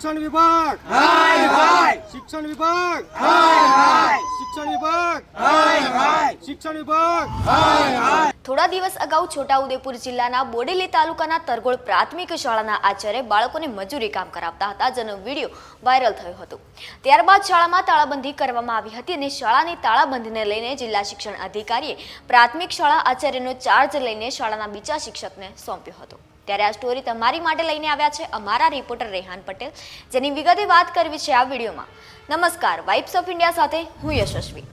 શિક્ષણ વિભાગ. હાય હાય. શિક્ષણ વિભાગ. હાય હાય. શિક્ષણ વિભાગ. હાય હાય. શિક્ષણ વિભાગ. હાય હાય. થોડા દિવસ અગાઉ છોટાઉદેપુર જિલ્લાના બોડેલી તાલુકાના તરગોળ પ્રાથમિક શાળાના આચાર્ય બાળકોને મજૂરી કામ કરાવતા હતા જેનો વીડિયો વાયરલ થયો હતો. ત્યારબાદ શાળામાં તાળાબંધી કરવામાં આવી હતી અને શાળાની તાળાબંધીને લઈને જિલ્લા શિક્ષણ અધિકારીએ પ્રાથમિક શાળા આચાર્યનો ચાર્જ લઈને શાળાના બીજા શિક્ષકને સોંપ્યો હતો. ત્યારે આ સ્ટોરી તમારી માટે લઈને આવ્યા છે અમારા રિપોર્ટર રેહાન પટેલ, જેની વિગતે વાત કરવી છે આ વિડીયોમાં. નમસ્કાર વાઇબ્સ ઓફ ઇન્ડિયા સાથે હું યશસ્વી.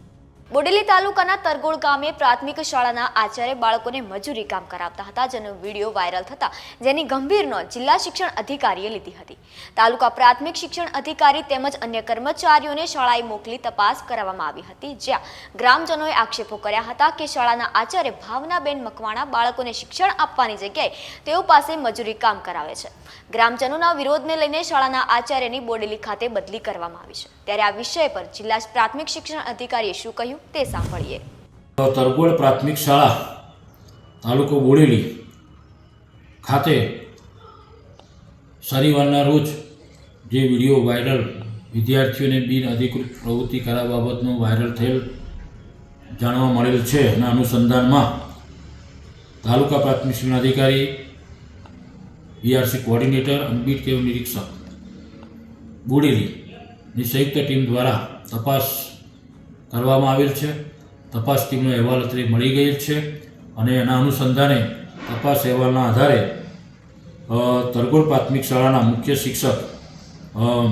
બોડેલી તાલુકાના તરગોળ ગામે પ્રાથમિક શાળાના આચાર્ય બાળકોને મજૂરી કામ કરાવતા હતા, જેનો વીડિયો વાયરલ થતા જેની ગંભીર નોંધ જિલ્લા શિક્ષણ અધિકારીએ લીધી હતી. તાલુકા પ્રાથમિક શિક્ષણ અધિકારી તેમજ અન્ય કર્મચારીઓને શાળાએ મોકલી તપાસ કરવામાં આવી હતી, જ્યાં ગ્રામજનોએ આક્ષેપો કર્યા હતા કે શાળાના આચાર્ય ભાવનાબેન મકવાણા બાળકોને શિક્ષણ આપવાની જગ્યાએ તેઓ પાસે મજૂરી કામ કરાવે છે. ગ્રામજનોના વિરોધને લઈને શાળાના આચાર્યની બોડેલી ખાતે બદલી કરવામાં આવી છે. ત્યારે આ વિષય પર જિલ્લા પ્રાથમિક શિક્ષણ અધિકારીએ શું કહ્યું? તે સાંભળીએ. તરગોળ પ્રાથમિક શાળા, તાલુકો બોડેલી ખાતે શનિવારના રોજ જે વીડિયો વાયરલ, વિદ્યાર્થીઓને બિન અધિકૃત પ્રવૃત્તિ કરા બાબતનો વાયરલ થયેલ જાણવા મળેલ છે અને અનુસંધાનમાં તાલુકા પ્રાથમિક શિક્ષણ અધિકારી બીઆરસી કોઓર્ડિનેટર અને બીટ કેવ નિરીક્ષક બોડેલીની સંયુક્ત ટીમ દ્વારા તપાસ કરવામાં આવેલ છે. તપાસ ટીમનો અહેવાલ અત્રે મળી ગયેલ છે અને એના અનુસંધાને તપાસ અહેવાલના આધારે તરગોળ પ્રાથમિક શાળાના મુખ્ય શિક્ષક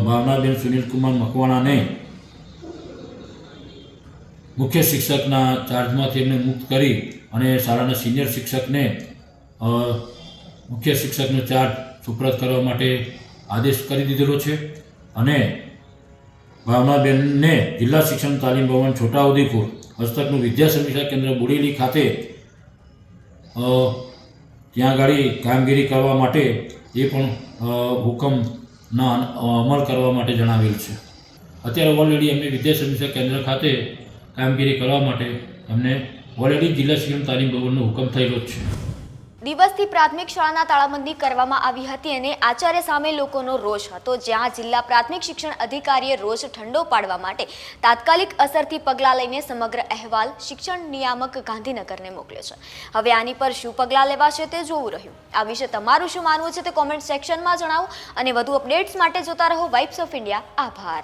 ભાવનાબેન સુનિલકુમાર મકવાણાને મુખ્ય શિક્ષકના ચાર્જમાંથી એમને મુક્ત કરી અને શાળાના સિનિયર શિક્ષકને મુખ્ય શિક્ષકનો ચાર્જ સુપ્રત કરવા માટે આદેશ કરી દીધેલો છે. અને ભાવનાબેનને જિલ્લા શિક્ષણ તાલીમ ભવન છોટાઉદેપુર હસ્તકનું વિદ્યા સમીક્ષા કેન્દ્ર બુડેલી ખાતે ત્યાં આગળ કામગીરી કરવા માટે એ પણ હુકમના અમલ કરવા માટે જણાવેલ છે. અત્યારે ઓલરેડી એમને વિદ્યા સમીક્ષા કેન્દ્ર ખાતે કામગીરી કરવા માટે એમને ઓલરેડી જિલ્લા શિક્ષણ તાલીમ ભવનનો હુકમ થયેલો જ છે. દિવસથી પ્રાથમિક શાળાના તાળાબંધી કરવામાં આવી હતી અને આચાર્ય સામે લોકોનો રોષ હતો, જ્યાં જિલ્લા પ્રાથમિક શિક્ષણ અધિકારીએ રોષ ઠંડો પાડવા માટે તાત્કાલિક અસરથી પગલાં લઈને સમગ્ર અહેવાલ શિક્ષણ નિયામક ગાંધીનગરને મોકલ્યો છે. હવે આની પર શું પગલાં લેવાશે તે જોવું રહ્યું. આ વિશે તમારું શું માનવું છે તે કોમેન્ટ સેક્શનમાં જણાવો અને વધુ અપડેટ્સ માટે જોતા રહો વાઇબ્સ ઓફ ઇન્ડિયા આભાર.